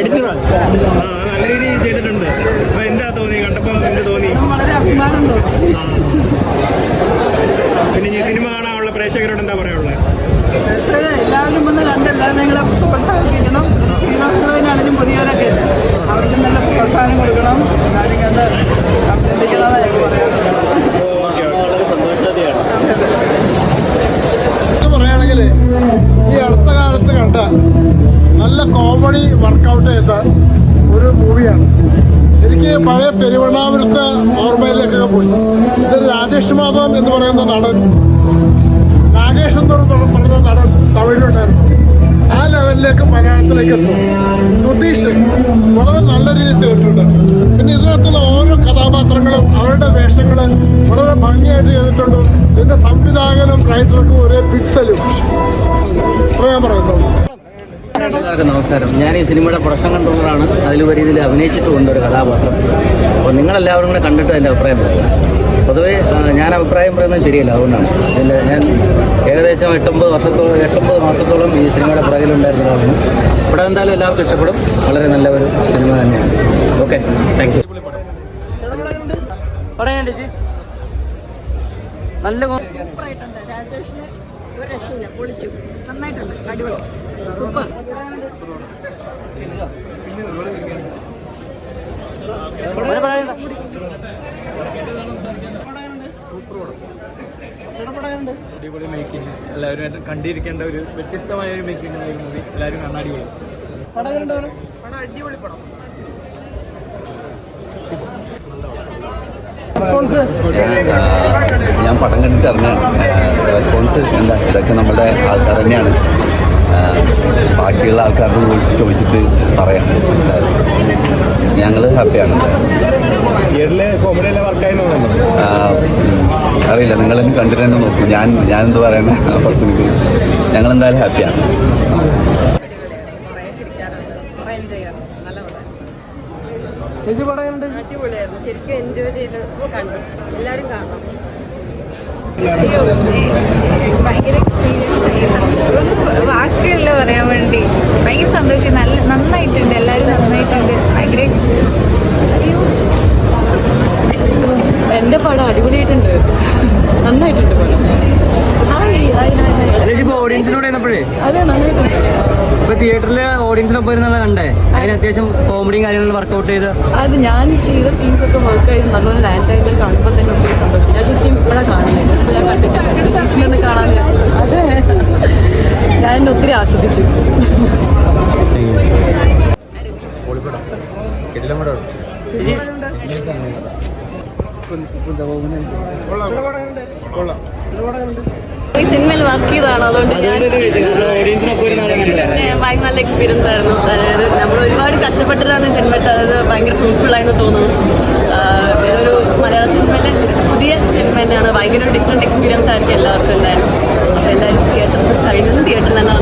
Editor ആ നല്ല രീതിയിൽ ചെയ്തിട്ടുണ്ട്. അപ്പൊ എന്താ തോന്നി? കണ്ടപ്പോ എന്ത് തോന്നി? വളരെ അഭിമാനം തോന്നി. വർക്കൗട്ട് ചെയ്ത ഒരു മൂവിയാണ് എനിക്ക് പഴയ പെരുവണ്ണാപുരത്ത് ഓർമ്മയിലേക്കൊക്കെ പോയി. ഇത് രാജേഷ് മാധവൻ എന്ന് പറയുന്ന നടൻ. നാഗേഷ് എന്ന് പറയുന്ന നടൻ തമിഴിലുണ്ടായിരുന്നു. ആ ലെവലിലേക്ക് മലയാളത്തിലേക്ക് എത്തും. സുധീഷ് വളരെ നല്ല രീതിയിൽ ചെയ്തിട്ടുണ്ട്. പിന്നെ ഇതിനകത്തുള്ള ഓരോ കഥാപാത്രങ്ങളും അവരുടെ വേഷങ്ങൾ വളരെ ഭംഗിയായിട്ട് ചെയ്തിട്ടുണ്ട്. ഇതിന്റെ സംവിധായകനും റൈറ്ററും ഒരേ പിക്സലും പറയാൻ പറയുന്നുള്ളൂ. എല്ലാവർക്കും നമസ്കാരം. ഞാൻ ഈ സിനിമയുടെ പ്രൊഡക്ഷൻ കൺട്രോളറാണ്. അതിലുപരി ഇതിൽ അഭിനയിച്ചിട്ടുമുണ്ട് ഒരു കഥാപാത്രം. അപ്പോൾ നിങ്ങളെല്ലാവരും കൂടെ കണ്ടിട്ട് എന്റെ അഭിപ്രായം പറയുക. പൊതുവേ ഞാൻ അഭിപ്രായം പറയുന്നത് ശരിയല്ല അതുകൊണ്ടാണ്. ഇതിന്റെ ഞാൻ ഏകദേശം എട്ടൊമ്പത് വർഷത്തോളം എട്ടൊമ്പത് മാസത്തോളം ഈ സിനിമയുടെ പുറകിലുണ്ടായിരുന്ന ഒരാളാണ്. ഇവിടെ എന്തായാലും എല്ലാവർക്കും ഇഷ്ടപ്പെടും. വളരെ നല്ല ഒരു സിനിമ തന്നെയാണ്. ഓക്കെ താങ്ക് യു നല്ല സൂപ്പറായിട്ടുണ്ട്. രാജേഷിന് ഒരു രക്ഷയില്ല. പൊളിച്ചു. നന്നായിട്ടുണ്ട്. അടിപൊളി. സൂപ്പർ. അടിപൊളി മേക്കിംഗ് എല്ലാവരും കണ്ടിരിക്കേണ്ട ഒരു വ്യത്യസ്തമായ ഒരു മേക്കിംഗ് ഒരു മൂവി എല്ലാവരും കാണാൻ അടിപൊളി. പടം അടിപൊളി പടം. ഞാൻ പടം കണ്ടിട്ട് അറിഞ്ഞാണ് റെസ്പോൺസ് എന്താ? ഇതൊക്കെ നമ്മുടെ ആൾക്കാർ തന്നെയാണ്. ബാക്കിയുള്ള ആൾക്കാരോട് വിളിച്ച് ചോദിച്ചിട്ട് പറയാം. ഞങ്ങൾ ഹാപ്പിയാണ് അറിയില്ല. നിങ്ങളെന്നെ കണ്ടിട്ട് തന്നെ നോക്കും. ഞാൻ ഞാനെന്ത് പറയുന്നത് അപ്പുറത്തിന് കുറിച്ച്. ഞങ്ങളെന്തായാലും ഹാപ്പിയാണ് അടിപൊളിയായിരുന്നു. ശരിക്കും എൻജോയ് ചെയ്ത് കണ്ടു. എല്ലാവരും കാണണം. ഭയങ്കര എക്സ്പീരിയൻസ് വാക്കുകളില്ല പറയാൻ വേണ്ടി ഭയങ്കര സന്തോഷം. നല്ല നന്നായിട്ടുണ്ട്. എല്ലാവരും നന്നായിട്ടുണ്ട്. ഭയങ്കര എന്റെ പടം അടിപൊളിയായിട്ടുണ്ട്. നന്നായിട്ടുണ്ട് പടം. ഓഡിയൻസിനോട് ഇപ്പൊ ഓഡിയൻസിനൊപ്പം ഇരുന്നുള്ള കണ്ടേ? അതിന് അത്യാവശ്യം കോമഡിയും കാര്യങ്ങളും ചെയ്ത് അത് ഞാൻ ചെയ്ത സീൻസ് ഒക്കെ വർക്ക് ചെയ്ത് നല്ലൊരു ലാൻഡ് ആയിട്ട് ഈ സിനിമയിൽ വർക്ക് ചെയ്തതാണ്. അതുകൊണ്ട് ഭയങ്കര നല്ല എക്സ്പീരിയൻസ് ആയിരുന്നു. അതായത് നമ്മൾ ഒരുപാട് കഷ്ടപ്പെട്ടിട്ടാണ് സിനിമ ഇട്ടത്. അതായത് ഭയങ്കര ഫ്രൂട്ട്ഫുൾ ആയെന്ന് തോന്നുന്നു. ഇതൊരു മലയാള സിനിമയിലെ പുതിയ സിനിമ തന്നെയാണ്. ഭയങ്കര ഡിഫറെന്റ് എക്സ്പീരിയൻസ് ആയിരിക്കും എല്ലാവർക്കും എന്തായാലും. അപ്പോൾ എല്ലാവരും തിയേറ്ററിൽ കഴിയുന്നതും തിയേറ്ററിൽ തന്നെ